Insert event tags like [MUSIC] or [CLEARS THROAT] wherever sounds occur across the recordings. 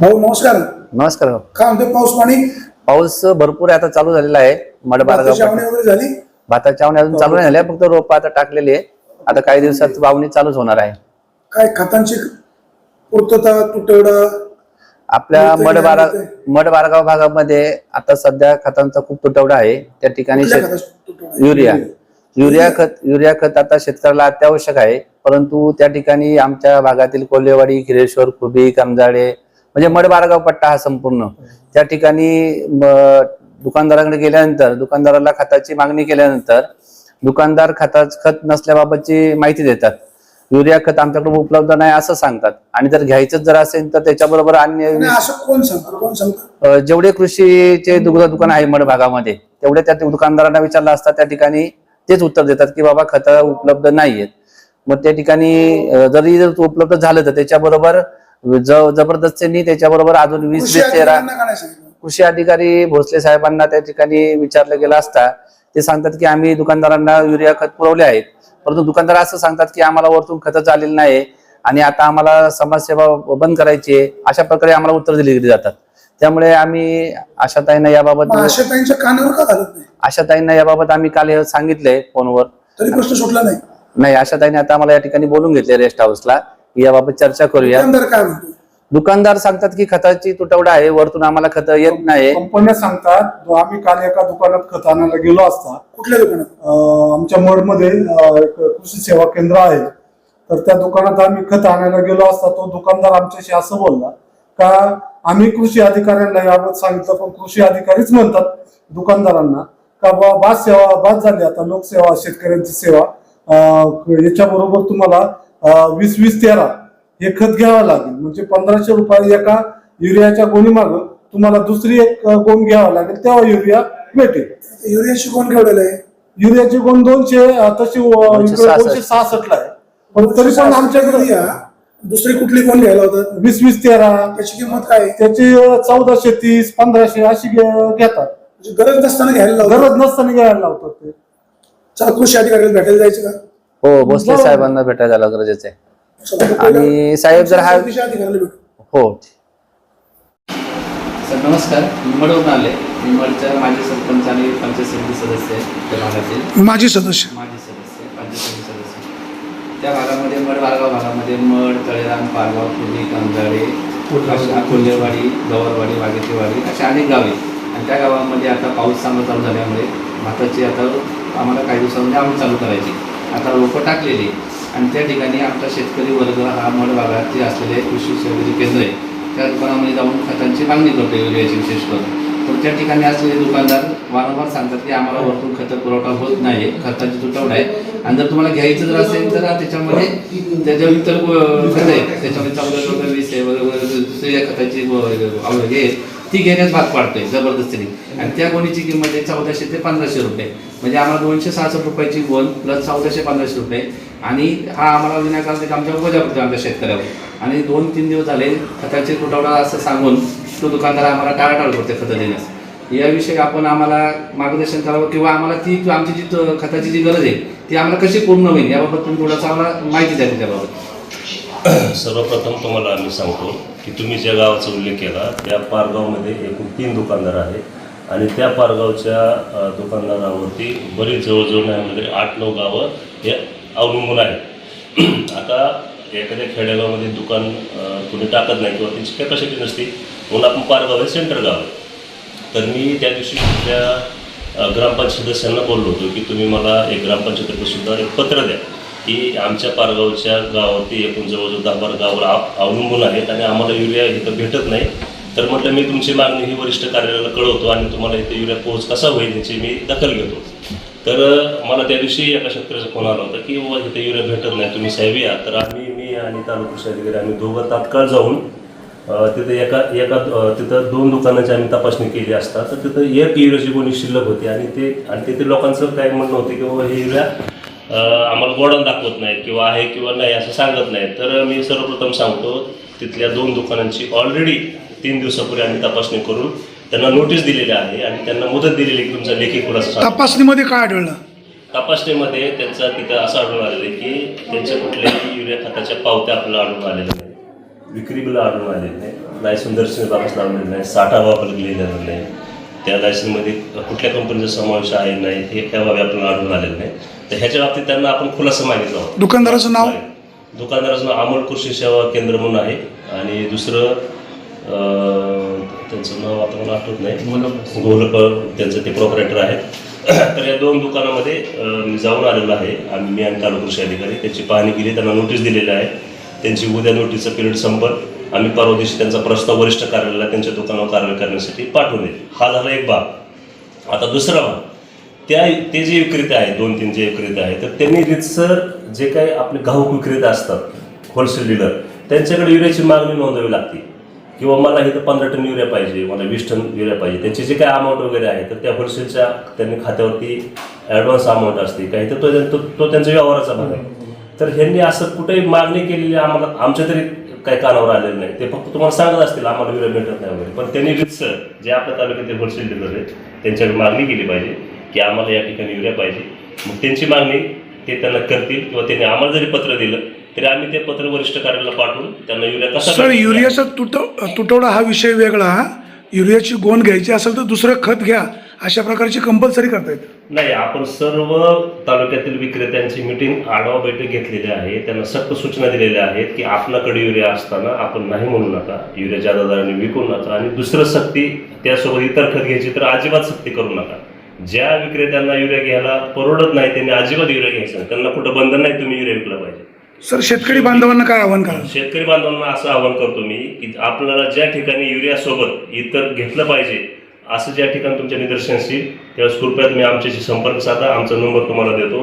भाऊ नमस्कार. नमस्कार भाऊ. काय म्हणते पाऊस पाणी? पाऊस भरपूर आहे आता चालू झालेला आहे. भाताची आवणी वगैरे झाली? भाताच्या आवणी अजून चालू नाही झाल्या फक्त रोप आता टाकलेली आहे. आता काही दिवसात वावणी चालूच होणार आहे. काय खतांची पूर्तता तुटवडा? आपल्या मिळतंय, मडबारा. मडबारगाव भागामध्ये आता सध्या खतांचा खूप तुटवडा आहे. त्या ठिकाणी कुठल्या शेत- खताची तुटवडा? युरिया. युरिया खत युरिया खत आता शेतकऱ्याला अत्यावश्यक आहे. परंतु त्या ठिकाणी आमच्या भागातील कोल्हेवाडी खिरेश्वर खुबी कमजाडे म्हणजे मडबारगाव पट्टा हा संपूर्ण. त्या ठिकाणी दुकानदाराकडे गेल्यानंतर दुकानदाराला खताची मागणी केल्यानंतर दुकानदार खताच खत नसल्याबाबतची माहिती देतात. युरिया खत आमच्याकडे उपलब्ध नाही असं सांगतात. आणि जर घ्यायचं जर असेल तर त्याच्याबरोबर अन्य जेवढे कृषीचे दुग्ध दुकान आहे मड भागामध्ये तेवढे त्या दुकानदारांना विचारलं असता त्या ठिकाणी तेच उत्तर देतात की बाबा खतं उपलब्ध नाहीयेत. मग त्या ठिकाणी जरी जर उपलब्ध झालं तर त्याच्याबरोबर जबरदस्तीने त्याच्याबरोबर अजून वीस वीस तेरा कृषी अधिकारी भोसले साहेबांना त्या ठिकाणी विचारलं गेलं असता. ते सांगतात की आम्ही दुकानदारांना युरिया खत पुरवले आहेत. परंतु दुकानदार असं सांगतात की आम्हाला वरतून खतं चालेल नाही आणि आता आम्हाला समाजसेवा बंद करायची आहे. अशा प्रकारे आम्हाला उत्तर दिली गेली जातात. त्यामुळे आम्ही आशाताईंना याबाबत आशाताईंच्या कानावर का आशाताईंना याबाबत आम्ही काल हे सांगितलंय फोनवर. तरी प्रश्न सुटला नाही. नाही आशाताईने आता आम्हाला या ठिकाणी बोलून घेतले रेस्ट हाऊसला. याबाबत चर्चा करूया. दुकानदार काय म्हणतो दुकानदार सांगतात की खताची तुटवडा आहे वरतून आम्हाला खत येत नाही. कंपन्या सांगतात आम्ही काल एका दुकानात खत आणायला गेलो असता कुठल्या दुकानात? अं, आमच्या मडमध्ये अं, एक कृषी सेवा केंद्र आहे. तर त्या दुकानात आम्ही खत आणायला गेलो असता तो दुकानदार आमच्याशी असं बोलला का आम्ही कृषी अधिकाऱ्यांना याबाबत सांगितलं पण कृषी अधिकारीच म्हणतात दुकानदारांना का बा बाद सेवा बाद झाली आता लोकसेवा शेतकऱ्यांची सेवा अं, याच्याबरोबर तुम्हाला वीस वीस तेरा हे खत घ्यावं लागेल. म्हणजे पंधराशे रुपये एका युरियाच्या गोणी माग तुम्हाला दुसरी एक गोण घ्यावं लागेल तेव्हा युरिया भेटेल. युरियाची कोण केवढेलं आहे? युरियाची गोण दोनशे तशी दोनशे इकडे सहासष्ट. दोनशे सहासष्ट. ला आहे. पण तरी पण आमच्याकडे दुसरी कुठली कोण घ्यायला होतं वीस वीस तेरा. त्याची किंमत काय आहे? त्याची चौदाशे तीस पंधराशे अशी घेतात. म्हणजे गरज नसताना घ्यायला गरज नसताना घ्यायला लावतात ते. चला कृषी अधिकाऱ्याला भेटायला जायचं का? हो भोसले साहेबांना भेटायला झालं गरजेचं आहे. आणि साहेब जर हा हो. सर नमस्कार. मी मडवून आले मी मडच्या माजी सरपंच आणि पंचायत समिती सदस्य आहे त्या भागातील. माजी सदस्य. माजी सदस्य पंचायत समिती सदस्य. त्या भागामध्ये मड वारगाव भागामध्ये मड तळेराम पारगाव पुणे कांजाळे कोल्हेवाडी गवरवाडी वाघेचीवाडी अशा अनेक गावे. आणि त्या गावामध्ये आता पाऊस चांगला चालू झाल्यामुळे भाताची आता आम्हाला काही दिवसामध्ये आवड चालू करायची. आता रोपं टाकलेली. आणि त्या ठिकाणी आमचा शेतकरी वर्ग हा मड भागात जे असलेले कृषी सेवेचे केंद्र आहे. त्या दुकानामध्ये जाऊन खतांची मागणी करतो युरियाची विशेष करून. तर त्या ठिकाणी असलेले दुकानदार वारंवार सांगतात की आम्हाला वरतून खतं पुरवठा होत नाही खताची तुटवडा आहे. आणि जर तुम्हाला घ्यायचं जर असेल तर त्याच्यामध्ये त्याच्या इतर खत आहे. त्याच्यामध्ये चौदा वगैरे वीस आहे. वगैरे वगैरे दुसऱ्या खताची आवड हे आहे, ती घेण्यास भाग पाडतोय जबरदस्तीने. आणि त्या गोणीची किंमत आहे चौदाशे ते पंधराशे रुपये. म्हणजे आम्हाला दोनशे सहासष्ट रुपयाची गोण प्लस चौदाशे पंधराशे रुपये. आणि हा आम्हाला विनाकारण एक आमच्या वजा पडतो आमच्या शेतकऱ्यावर. आणि दोन तीन दिवस झाले खताचे तुटवडा असं सांगून तो दुकानदार आम्हाला टाळाटाळ करतोय खतं देण्यास. याविषयी आपण आम्हाला मार्गदर्शन करावं किंवा आम्हाला ती आमची जी खताची जी गरज आहे ती आम्हाला कशी पूर्ण होईल याबाबत तुम्ही थोडंसं आम्हाला माहिती द्या त्याबाबत सर्वप्रथम तुम्हाला आम्ही सांगतो की तुम्ही ज्या गावाचा उल्लेख केला त्या पारगावमध्ये एकूण तीन दुकानदार आहेत. आणि त्या पारगावच्या दुकानदारावरती बरीच जवळजवळ नाही म्हणजे आठ नऊ गावं हे अवलंबून आहेत. [CLEARS THROAT] आता एखाद्या खेडेगावामध्ये दुकान कुणी टाकत नाही किंवा त्यांची कॅपॅसिटी नसते म्हणून आपण पारगाव हे सेंटर गाव आहे. तर मी त्या दिवशी त्या ग्रामपंचायत सदस्यांना बोललो होतो की तुम्ही मला एक ग्रामपंचायतीकडे सुद्धा एक पत्र द्या. की आमच्या पारगावच्या गावावरती एकूण जवळजवळ दहा बारा गावावर अवलंबून आहेत आणि आम्हाला युरिया इथं भेटत नाही. तर म्हटलं मी तुमची मागणी ही वरिष्ठ कार्यालयाला कळवतो आणि तुम्हाला इथे युरिया पोहोच कसा होईल याची मी दखल घेतो. तर मला त्या दिवशी एका शेतकऱ्याचा फोन आला होता की बाबा इथे युरिया भेटत नाही तुम्ही साहेब या. तर आम्ही मी आणि तालुका कृषी अधिकारी आम्ही दोघं तात्काळ जाऊन तिथं एका एका तिथं दोन दुकानाची आम्ही तपासणी केली असता. तर तिथं एक युरियाची कोणी शिल्लक होती आणि ते आणि तिथे लोकांचं काय म्हणणं होतं की बाबा हे युरिया आम्हाला गोडाऊन दाखवत नाहीत किंवा आहे किंवा नाही असं सांगत नाहीत. तर मी सर्वप्रथम सांगतो तिथल्या दोन दुकानांची ऑलरेडी तीन दिवसापूर्वी आम्ही तपासणी करून त्यांना नोटीस दिलेली आहे आणि त्यांना मुदत दिलेली की तुमचा लेखी खुलासा. तपासणीमध्ये काय आढळलं? तपासणीमध्ये त्यांचा तिथं असं आढळून आलेलं आहे की त्यांच्या कुठल्याही युरिया खताच्या पावत्या आपल्याला आढळून आलेल्या नाही विक्री बिल आढळून आलेली नाही लायसन दर्शन बाबत लावलेलं नाही साठा वापर लिहिलेला नाही. त्या लायसनमध्ये कुठल्या कंपनीचा समावेश आहे नाही हे त्या बाबी आपल्याला आढळून आलेलं नाही तर ह्याच्या बाबतीत त्यांना आपण खुलासा मागितला होता. दुकानदाराचं नाव? दुकानदाराचं नाव अमोल कृषी सेवा केंद्र म्हणून आहे. आणि दुसरं अं, त्यांचं नाव आता मला आठवत नाही. गोलप त्यांचं ते प्रोपरेटर आहेत. तर या दोन दुकानामध्ये अं, मी जाऊन आलेलो आहे. आम्ही मी आणि तालुका कृषी अधिकारी त्यांची पाहणी केली. त्यांना नोटीस दिलेली आहे. त्यांची उद्या नोटीसचं पिरियड संपत आम्ही परवा दिवशी त्यांचा प्रस्ताव वरिष्ठ कार्यालयाला त्यांच्या दुकानावर कारवाई करण्यासाठी पाठवून देईल हा झाला एक भाग. आता दुसरा भाग. त्या ते जे विक्रेते आहेत दोन तीन जे विक्रेते आहेत तर त्यांनी रितसर जे काही आपले घाऊक विक्रेते असतात होलसेल डीलर त्यांच्याकडे युरियाची मागणी नोंदवावी लागते. किंवा मला इथं पंधरा टन युरिया पाहिजे मला वीस टन युरिया पाहिजे त्यांची जे काही अमाऊंट वगैरे आहे तर त्या होलसेलच्या त्यांनी खात्यावरती ॲडव्हान्स अमाऊंट असते. काही तर तो तो तो त्यांचा व्यवहाराचा भाग आहे. तर ह्यांनी असं कुठेही मागणी केलेली आम्हाला आमच्या तरी काही कानावर आलेलं नाही. ते फक्त तुम्हाला सांगत असतील आम्हाला युरिया भेटत नाही वगैरे. पण त्यांनी रितसर जे आपल्या तालुक्यातील होलसेल डीलर आहेत त्यांच्याकडे मागणी केली पाहिजे. की आम्हाला या ठिकाणी युरिया पाहिजे. मग त्यांची मागणी ते त्यांना करतील किंवा त्यांनी आम्हाला जरी पत्र दिलं तरी आम्ही ते पत्र वरिष्ठ कार्यालयाला पाठवून त्यांना युरिया कसा सर? युरियाचा तुटव तुटवडा हा विषय वेगळा. युरियाची गोण घ्यायची असेल तर दुसरं खत घ्या. अशा प्रकारची कंपल्सरी करता येते. नाही आपण सर्व तालुक्यातील विक्रेत्यांची मिटिंग आढावा बैठक घेतलेली आहे. त्यांना सक्त सूचना दिलेल्या आहेत की आपल्याकडे युरिया असताना आपण नाही म्हणू नका. युरिया जादा दराने विकू नका. आणि दुसरं सक्ती त्यासोबत इतर खत घ्यायची तर अजिबात सक्ती करू नका. ज्या विक्रेत्यांना युरिया घ्यायला परवडत नाही त्यांनी अजिबात युरिया घ्यायचं नाही. त्यांना कुठं बंधन नाही तुम्ही युरिया विकला पाहिजे. सर शेतकरी बांधवांना काय आव्हान करा शेतकरी बांधवांना असं आवाहन करतो मी की आपल्याला ज्या ठिकाणी युरिया सोबत इतर घेतलं पाहिजे असं ज्या ठिकाणी तुमच्या निदर्शनास येईल त्यावेळेस कृपया तुम्ही आमच्याशी संपर्क साधा. आमचा नंबर तुम्हाला देतो.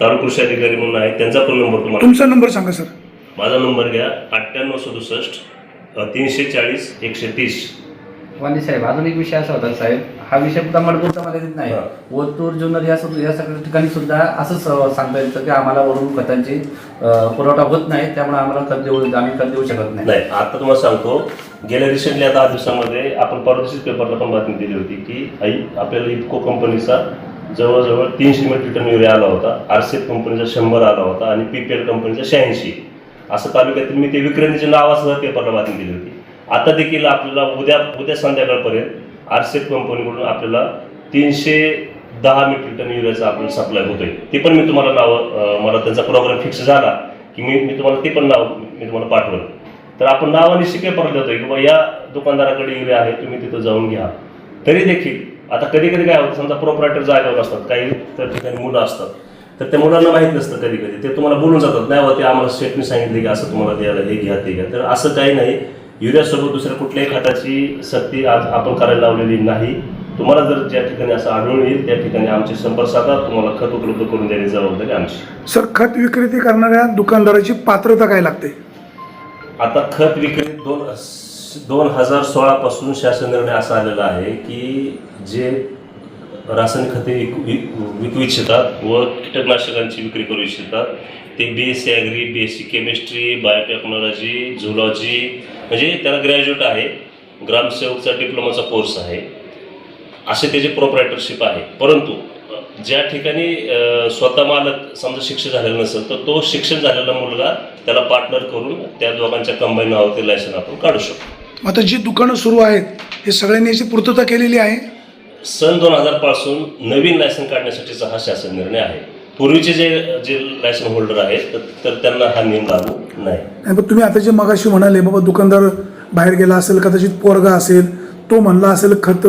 तालुका कृषी अधिकारी म्हणून आहे त्यांचा पण नंबर तुम्हाला तुमचा नंबर सांगा सर. माझा नंबर घ्या अठ्ठ्याण्णव सदुसष्ट तीनशे चाळीस एकशे तीस. वाणी साहेब अजून एक विषय असा होता साहेब हा विषय फक्त मडपूरचा मर्यादित नाही. ओतूर जुन्नर या सग- या सगळ्या ठिकाणी सुद्धा असंच अं, सांगता येतं की आम्हाला वरून खतांची अं, पुरवठा होत नाही त्यामुळे आम्हाला खत देऊ आम्ही खत देऊ शकत नाही. नाही आता तुम्हाला सांगतो गेल्या रिसेंटली आता आठ दिवसामध्ये आपण परदेशीच पेपरला पण बातमी दिली होती की आई आपल्याला इफको कंपनीचा जवळजवळ तीनशे मेट्रिक टन युरिया आला होता आरसीएफ कंपनीचा शंभर आला होता आणि पीपीएल कंपनीचा शहाऐंशी. असं तालुक्यातील मी ते विक्रेत्याच्या नावासह पेपरला बातमी दिली होती. आता देखील आपल्याला उद्या उद्या संध्याकाळपर्यंत आर सी एफ कंपनीकडून आपल्याला तीनशे दहा मेट्रिक टन युरियाचा आपल्याला सप्लाय होतोय. ते पण मी तुम्हाला नावं मला त्यांचा प्रोग्राम फिक्स झाला की मी मी तुम्हाला ते पण नाव मी तुम्हाला पाठवलं. तर आपण नावाने निश्चित परत देतोय की बाबा या दुकानदाराकडे युरिया आहे तुम्ही तिथं जाऊन घ्या. तरी देखील आता कधी कधी काय होतं समजा प्रोपरायटर जागेवर असतात काही त्या ठिकाणी मुलं असतात. तर त्या मुलांना माहीत नसतं कधी कधी ते तुम्हाला बोलून जातात नाही ते आम्हाला स्टेटने सांगितले की असं तुम्हाला द्यायला हे घ्या ते घ्या. तर असं काही नाही. युरियासोबत दुसऱ्या कुठल्याही खताची सक्ती आज आपण करायला लावलेली नाही. तुम्हाला जर ज्या ठिकाणी असं आढळून येईल त्या ठिकाणी आमचे संपर्क साधा. तुम्हाला खत उपलब्ध करून देण्याची जबाबदारी आमची. सर खत विक्रेते करणाऱ्या दुकानदाराची पात्रता काय लागते? आता खत विक्री दोन दोन हजार सोळापासून शासन निर्णय असा आलेला आहे की जे रासायनिक खते विक इच्छितात व कीटकनाशकांची विक्री करू इच्छितात ते B S C agri B S C chemistry biotechnology zoology म्हणजे त्याला ग्रॅज्युएट आहे. ग्रामसेवकचा डिप्लोमाचा कोर्स आहे. असे त्याचे प्रोपरायटरशिप आहे. परंतु ज्या ठिकाणी स्वतः मालक समजा शिक्षण झालेलं नसेल तर तो शिक्षण झालेला मुलगा त्याला पार्टनर करून त्या दोघांच्या कंबाईन नावावरती लायसन आपण काढू शकतो. आता जी दुकानं सुरू आहेत हे सगळ्यांनी याची पूर्तता केलेली आहे? सन दोन हजारपासून नवीन लायसन काढण्यासाठीचा हा शासन निर्णय आहे. पूर्वीचे जे जे लायसन होल्डर आहेत तर- त्यांना हा नियम लागू नाही. पण तुम्ही आता जे मगाशी म्हणाले बाबा दुकानदार बाहेर गेला असेल कदाचित पोरगा असेल तो म्हणला असेल खत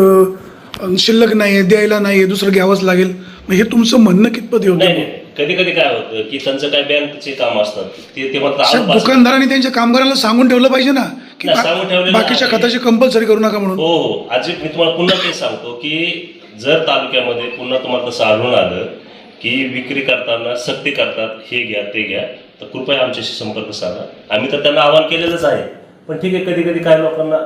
शिल्लक नाही द्यायला नाही दुसरं घ्यावंच लागेल. मग हे तुमचं म्हणणं कितपत नाही कधी कधी काय होतं की त्यांचं काय बँकचे काम असतात ते ते दुकानदारांनी त्यांच्या कामगाराला सांगून ठेवलं पाहिजे ना की सांगून ठेवलेलं बाकीच्या आहे. खताची कंपल्सरी करू नका म्हणून. हो हो. आज मी तुम्हाला पुन्हा ते सांगतो की जर तालुक्यामध्ये पुन्हा तुम्हाला तसं आढळून आलं की विक्री करताना सक्ती करतात हे घ्या ते घ्या. तर कृपया आमच्याशी संपर्क साधा. आम्ही तर त्यांना आवाहन केलेलंच आहे. पण ठीक आहे कधी कधी काही लोकांना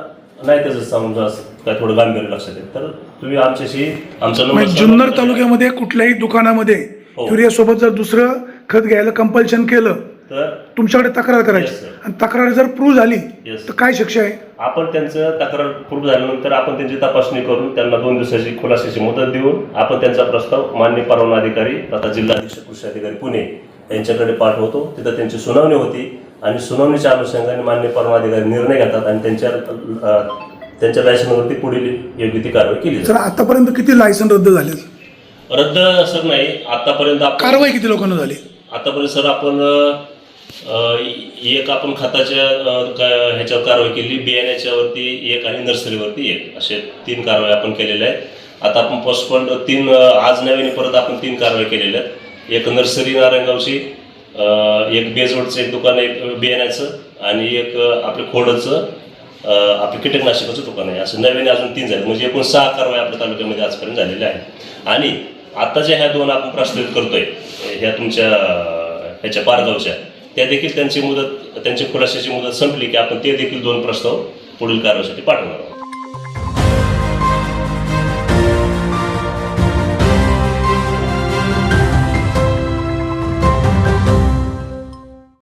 नाही त्याचं समजा असं काय थोडं गांभीर्य लक्षात येत. तर तुम्ही आमच्याशी आमचा नंबर म्हणजे जुन्नर तालुक्यामध्ये कुठल्याही दुकानामध्ये हो. युरिया सोबत जर दुसरं खत घ्यायला कंपल्शन केलं तर तुमच्याकडे तक्रार करायची. Yes, sir. आणि तक्रार जर प्रूव्ह झाली Yes. तर काय शिक्षा आहे? आपण त्यांचं तक्रार पूर्ण झाल्यानंतर आपण त्यांची तपासणी करून त्यांना दोन दिवसाची खुलासाची मुदत देऊन आपण त्यांचा प्रस्ताव मान्य परवाना अधिकारी तथा जिल्हाधीश कृषी अधिकारी पुणे यांच्याकडे पाठवतो. तिथं त्यांची सुनावणी होती आणि सुनावणीच्या अनुषंगाने मान्य परमाधिकारी निर्णय घेतात आणि त्यांच्या अ, त्यांच्या लायसनवरती पुढील योग्य ती कारवाई केली सर जाते आतापर्यंत किती लायसन रद्द झाले? रद्द सर नाही. आतापर्यंत आपण कारवाई किती लोकांना झाली? आतापर्यंत सर आपण अ, एक आपण खताच्या ह्याच्यावर कारवाई केली बियाण्याच्यावरती एक आणि नर्सरीवरती एक. असे तीन कारवाई आपण केलेल्या आहेत. आता आपण पोस्टपोन तीन आज नव्याने परत आपण तीन कारवाई केलेल्या आहेत. एक नर्सरी नारायणगावची एक बेजवडचं एक दुकान आहे बियाण्याचं आणि एक आपलं खोडचं आपलं कीटकनाशकाचं दुकान आहे. असं नव्याने अजून तीन झाले. म्हणजे एकूण सहा कारवाई आपल्या तालुक्यामध्ये आजपर्यंत झालेल्या आहेत. आणि आत्ताच्या ह्या दोन आपण प्रस्तावित करतोय ह्या तुमच्या ह्याच्या पारगावच्या. त्या देखील त्यांची मुदत त्यांची खुलाशाची मुदत संपली की आपण ते देखील दोन प्रस्ताव पुढील कारवाईसाठी पाठवणार आहोत.